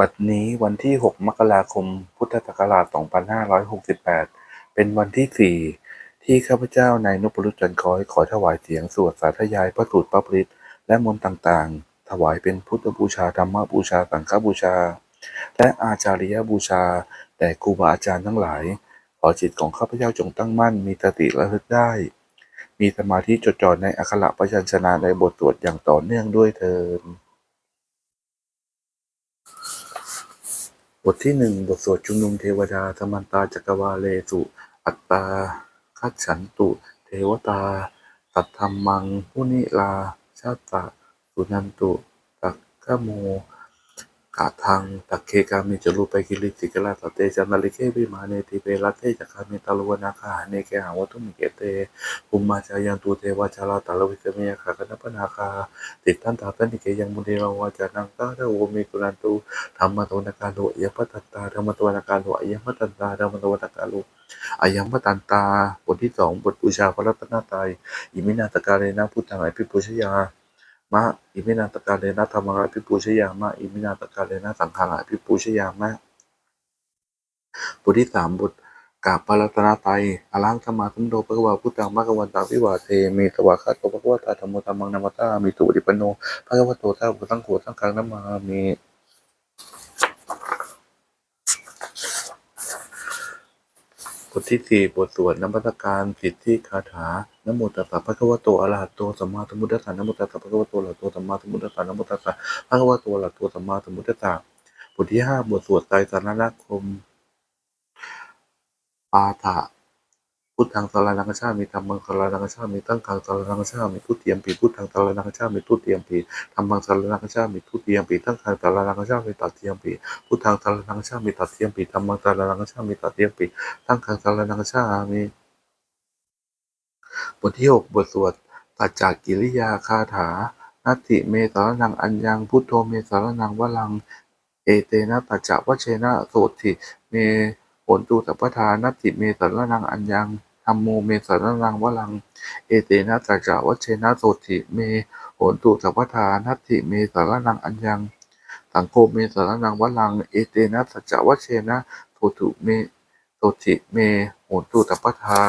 บัดนี้วันที่ 6 มกราคม พุทธศักราช 2568 เป็นวันที่ 4 ที่ข้าพเจ้านายนพรุตจันคอยขอถวายเสียงสวดสาธยายพระสูตรพระปริตและมนต์ต่างๆ ถวายเป็นพุทธบูชาธรรมบูชาสังฆบูชา และอาจาริยบูชาแด่ครูบาอาจารย์ทั้งหลาย ขอจิตของข้าพเจ้าจงตั้งมั่นมีสติระลึกได้ มีสมาธิจดจ่อในอักขระพยัญชนะในบทสวดอย่างต่อเนื่องด้วยเทิน บทที่หนึ่งบทสวดชุมนุมเทวดาธรรมันตาจักรวาเลสุ อัตตาคัจฉันตุ เทวตา สัทธรรมังพุนิลาชาตะสุนันตุตักขโม กะทังตักเคกามิจรูปไปกิริสิกลาตเตจันนาลิเควิมาเนติเปรเตจักามิตาลวนาคาหาเนเกหาวัตุมิเกเตภูมิมาจายังตูเทวาชาลาตาลวิเสเมียขากนปนาคาติดทันตาตันิเกยังมุนีราวาจานังตาตะโวมิกุลันตุธรรมตวนาการโลอายะปตันตาธรรมตวนาการโลอายะปตันตาธรรมตวนาการโลอายะปตันตาบทที่สองบทบูชาพระรัตนตรัยอิมินาตการเรนะพุทธังอภิปูชยา มะอิมินาตการเลนะธรรมังอภิปูชยามะอิมินาตการเลนะสังฆังอภิปูชยามะบทที่สามบทกาบพระรัตนตรัยอลังธรรมาสัมโดพระวาพุทธังมะกวันตาวิวาเทมีสวากขาตพระกวตาธรรมโมธรรมังนามัตตามีตุติปโนพระวโตสาวกสังโฆสังฆังนามามี บทที่สี่บทสวดนมัสการสิทธิคาถานโมตัสสะภะคะวะโตอรหัตตัวสัมมาสัมพุทธัสสะนโมตัสสะภะคะวะโตอรหัตตัวสัมมาสัมพุทธัสสะนโมตัสสะภะคะวะโตอรหัตตัวสัมมาสัมพุทธัสสะบทที่ห้าบทสวดไตรสรณคมปาฐะ พุทธังสารนังชามีธรรมังสารนังชามีตั้งขังสารนังชามีทุติยมปีพุทธังสารนังชามีทุติยมปีธรรมังสารนังชามีทุติยมปีตั้งขังสารนังชามีตัดเทียมปีพุทธังสารนังชามีตัดเทียมปีธรรมังสารนังชามีตัดเทียมปีตั้งขังสารนังชามีบทที่หกบทสวดตัดจากกิริยาคาถานัตติเมสารนังอัญญังพุทโธเมสารนังวลังเอเตนะตัจจะวเชนะโสติเมโหนตุสัพพทานัตติเมสารนังอัญญัง ธัมโมเมสารนังวลัง เอเตนะตัจจะวเชนะโสติเมโหนตุสัพพทานัตติเมสารนังอัญญัง สังโฆเมสารนังวลัง เอเตนะตัจจะวเชนะโสตุเมโสติเมโหนตุสัพพทา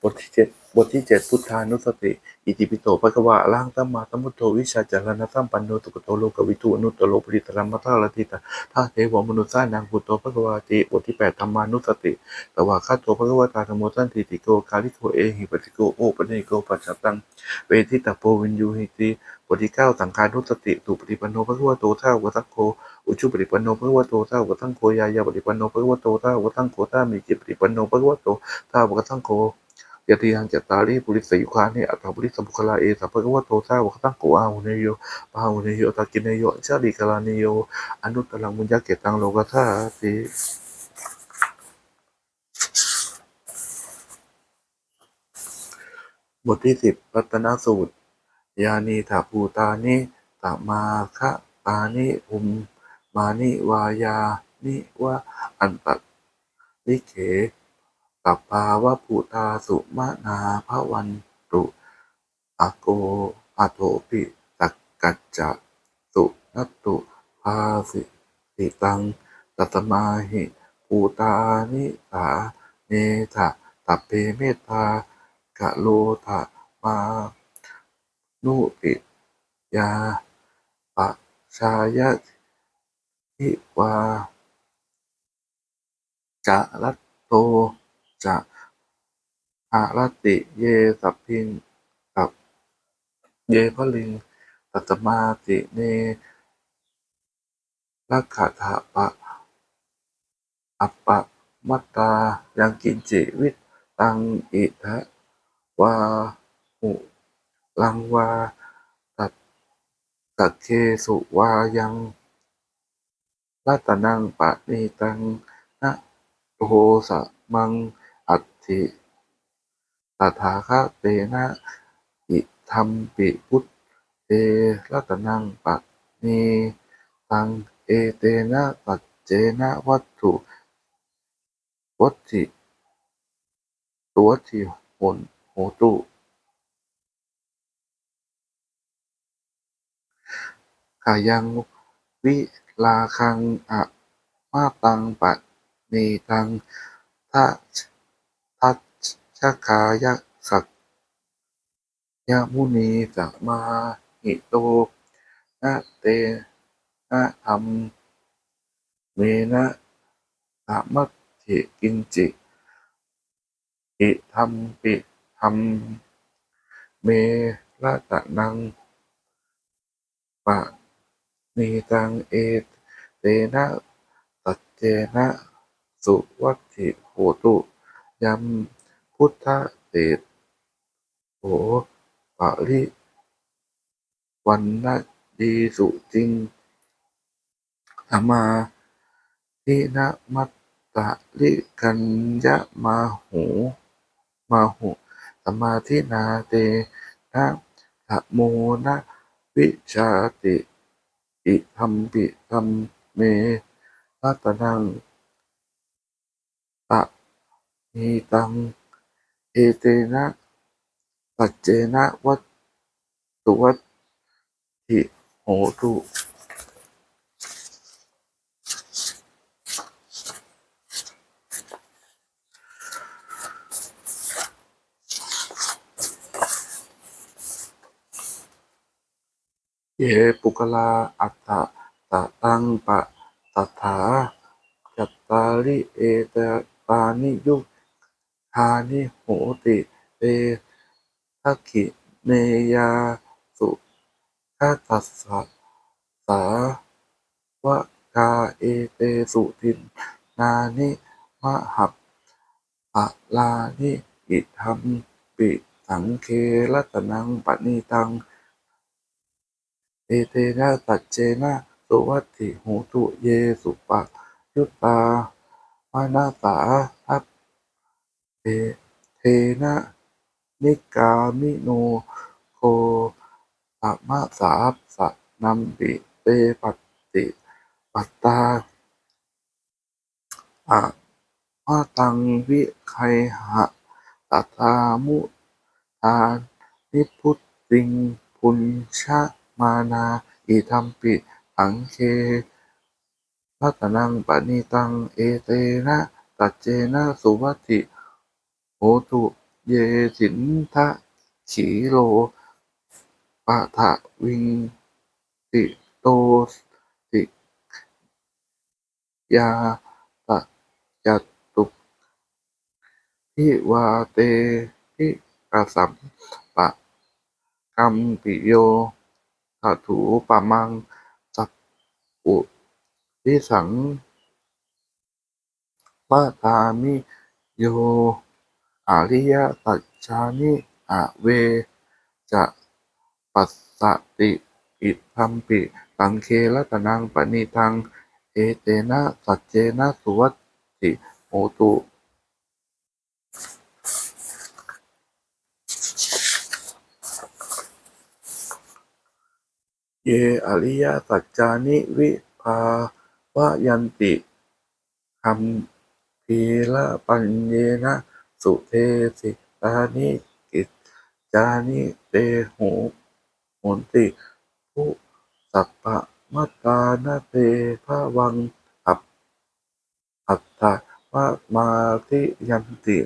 บทที่เจ็ดบทที่เจ็ดพุทธานุสติ อิติปิโสภะคะวะอะระหังสัมมาสัมพุทโธวิชาจารณะสัมปันโนตุกโตโลกวิทูอนุตตโลปริตรรมตาลติตาทาเทวมนุสานังพุทโธภะคะวะติบทที่แปดธรรมานุสติตวาคาโตภะคะวะตาธรรมโมสันติติโกกาลิโกเอหิปติโกโอปะเนโกปัจจตังเวทิตาโพวินยูหิติบทที่เก้าสังฆานุสติตุปฏิปันโนภะคะวะโตเท่าวะสังโฆอุชุปฏิปันโนภะคะวะโตสาวกสังโฆยายาปฏิปันโนภะคะวะโตสาวกสังโฆตามีจิตปฏิปันโนภะคะวะโตสาวกสังโฆ ยติยังจตตาริปุริสยุคานิอัตถปุริสบุคลาเอสัพพะคะวะโตสาวกสังโฆอาหุเนโยปาหุเนโยตากินเนโยชาดิกาลานิโยอนุตตรังมุญญเกตังโลกัสสาติบทที่สิบรัตนสูตร ยานีถาภูตานิตามาคะตานิภุมมานิวายานิวะอันตะลิเข กัปปาวะภูตาสุมานาภวันตุอโกอโตปิตักกัจจะสุนัตตุภาสิติตังตัตมาหิภูตานิสาเนทะตัปเพเมตตากะโลทะมานุปิยาปะชายะทิวาจะรัตโต จะหารติเยสัพพิงกับเยพลิงตัตมาติเนลักขะถะปะ อัปปะมัตตายังกินจิวิตตังอิทะวาหุลังวาตัดตัดเคสุวายังรัตนังปะนีตังนะโหสะมัง อัตถิตถาคะเตนะอิธัมปิพุทเตรัตนังปะนีตังเอเตนะปัจเจนะวัตถุวัตถิตัวทิโหนโหตุขายังวิลาคังอะมาตังปะเนตังทัทั ชคายะสักยมุนีสัมมาหิโตนะเตนะธรรมเมนะสามัตถิกินจิอิธรรมปิธรรมเมละตะนังปะนีตังเอเตนะตัจเจนะสุวัติโหตุยัม พุทธเตโหปะริวันนะดีสุจริงธรรมาทินะมัตตะลิกัญญะมาหูมาหุสมาทินาเตนะธโมนะวิชาติอิธรรมปิธรรมเมรัตนังตะนีตัง เอเตนะปัจเจนะวัตตุวัตถิโหตุเยปุกลาอัตตะตะตังปะตัฏฐาจัตตาริเอตตานิยุ คคานิโหติเตทักขิเนยาสุขตัสสะสาวะกาเอเตสุทินนานิมะหัปปะลานิอิทัมปิสังเครัตนังปณิตัง เอเตนะตัจเจนะสุวัตถิโหตุเยสุปะยุตตามานาสา เทเนะ นิกามิโน โคปะมะสาสะนัมปิ เตปัตติ ปัตตาอะมาตังวิไคหะตถามุทานนิพุตติงพุญชะมานาอิทัมปิสังเครัตนังปณิตัง เอเตนะตัจเจนะสุวัติ โหตุเยสินทะขีโลปะทะวิงติโตติยาตะจัตตุพิวาเตพิกสัมปะกัมปิโยถถูปะมังสัพปุวิสังปะทามิโย อาริยตัจจานิอะเวจะปัสสติอิทัมปิสังเครัตนังปณิตัง เอเตนะสัจเจนะสุวัตถิโหตุเยอริยสัจจานิวิภาวะยันติคัมภีระปัญเยนะ สุเทสิตานิกิจจานิเตหโหนติผู้สัพพะมัตตานาเตภาวังอัปอัตถะวะมาติยันติ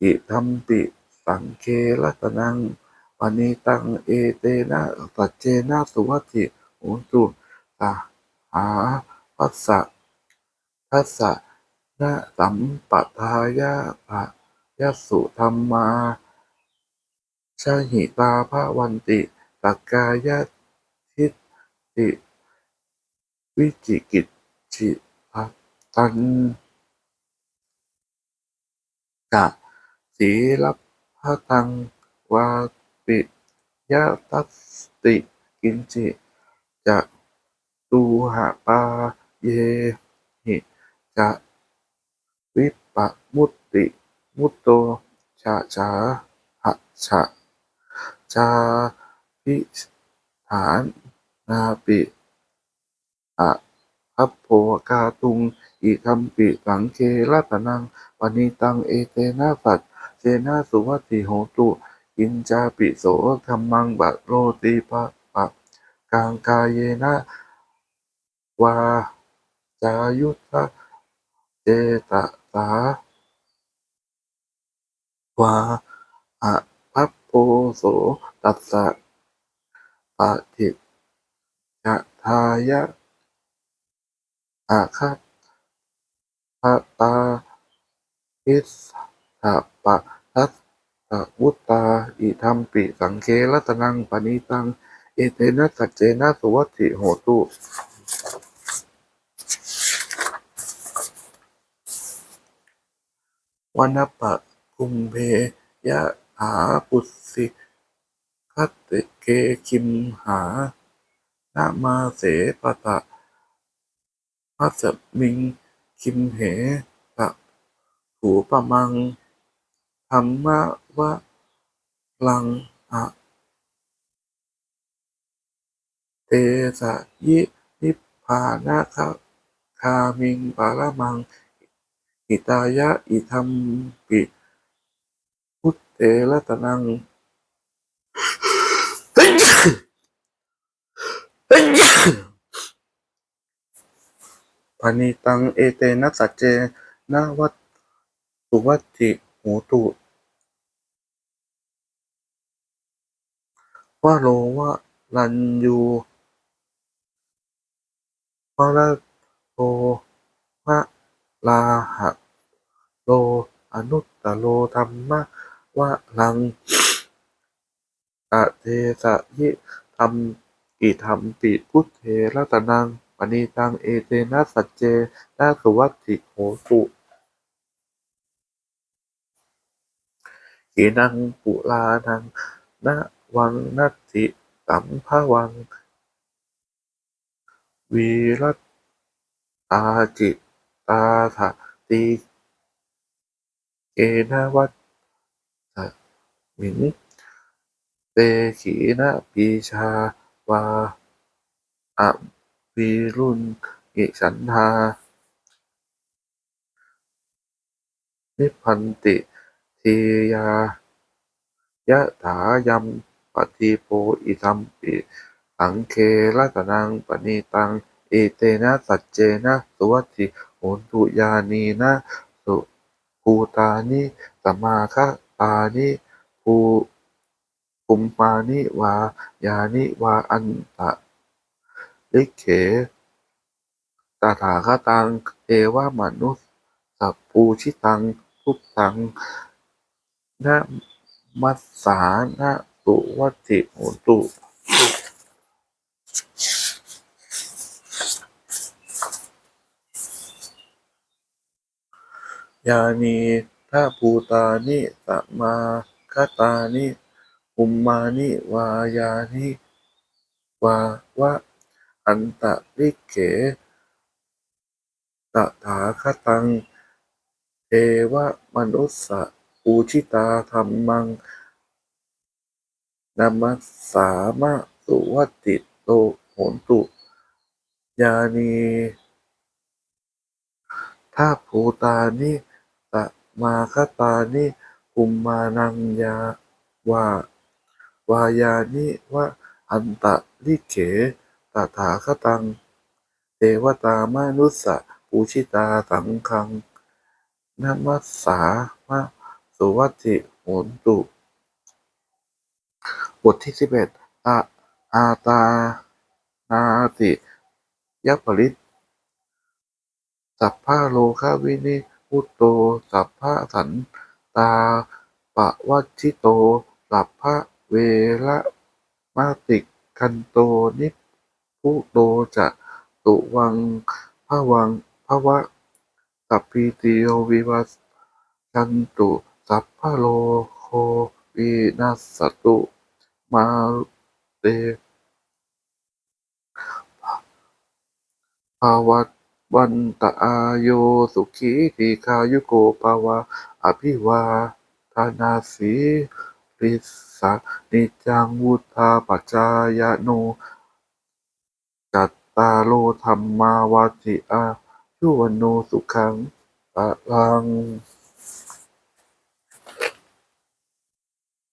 อิทัมปิสังเครัตนังปณิตังเอเตนะปัจเจนะสุวัตถิโหตุสาหาปัสสะทัสสะนะสัมปทายะภะ ยสสุธรรมาชาหิตาภาวันติตักกายทิฏฐิวิจิกิจฉิภัตตันจะสีลัพพตัง วาปิยะตัสติ กินจิจะตูหะปาเยหิจะวิปะมุตติ มุตโตชะชาหะชะชาพิฐานนาปิอะพัพโพกาตุง อิคัมปิสังเครัตนังปณิตังเอเตนะสัจเจนะสุวัติโหตุ อินจาปิโสธรรมังบะโรติปะปะกังกายเยนะวาจายุทธเจตสา วาอะพัพโพโสตัสสะปะจิตยะทายะอาคัตปะตาอิสสะปะทัสสะวุตตาอิทัมปิสังเครัตนังปณิตัง เอเตนะสัจเจนะสุวัตถิโหตุวันปะ กุมเพยะหาปุสิคัตเกคิมหานามาเสปะตะมัสมิงคิมเหตะถูปะมังธรรมะวะลังอะเตสะยินิพานะคะคามิงปารมัง อิตายะ อิทัมปิ เตรัตนังปณิตังเอเตนะสัจเจนะวัตสุวัตถิโหตุวะโลวะรัญยูวะระโตมะลาหะโลอนุตตโลธรรมะ วะลังอะเทสะยิธรรมอิธรรมปิพุทเทรัตนังปณิตังเอเตนะสัจเจนะสุวัติโหตุขีนังปุรานังนะวังนัตถิสัมภวัง วีรัตตาจิตตาถะติเกนะวัต มิงเตขีนะปีชาวาอะวีรุณกิฉันทานิพพันติทียายะถายัมปฏิโพอิทัมปิสังเครัตนังปณิตัง เอเตนะสัจเจนะสุวัติโหนตุยานีนะสุภูตานิสมาคตานิ ภูภูมิมานิวา ยานิวา อันตะลิเขตถาคตัง เอวามนุสสัพปูชิตังพุทธังนะมัสสานะสุวัติโหตุยานีทัภูตานิสมา คตานิอุมมานิวายานิวาวะอันตะลิเขตถาคตังเทวมนุสสะปูชิตาธรรมังนามัสสามะสุวัติโตโหนตุยานีทัภูตานิสมาคตานิ อุมมานังยาวาวายานิวะอันตะลิเขตถาคตัง เทวตามนุสสะปูชิตาสังฆังนามัสสามะสุวัติโหนตุบทที่สิบเอ็ดอะอาตานาติยปริตสัพพะโลควินิพุตโต สัพพะสัน ตาปะวัชชิโตสัพพะเวระมาติกันโตนิพุโตจะตุวังภวังภวะสัพพิติโยวิวัสชันตุสัพพะโลโควินัสสตุมาเตภาวัตวันตะอาโยสุขีทีคายุโกภาวะอภิวาทนาสีริสานิจังวุธาปัจจายโน จัตตาโลธรรมาวาติอายุวโนสุขังอะลัง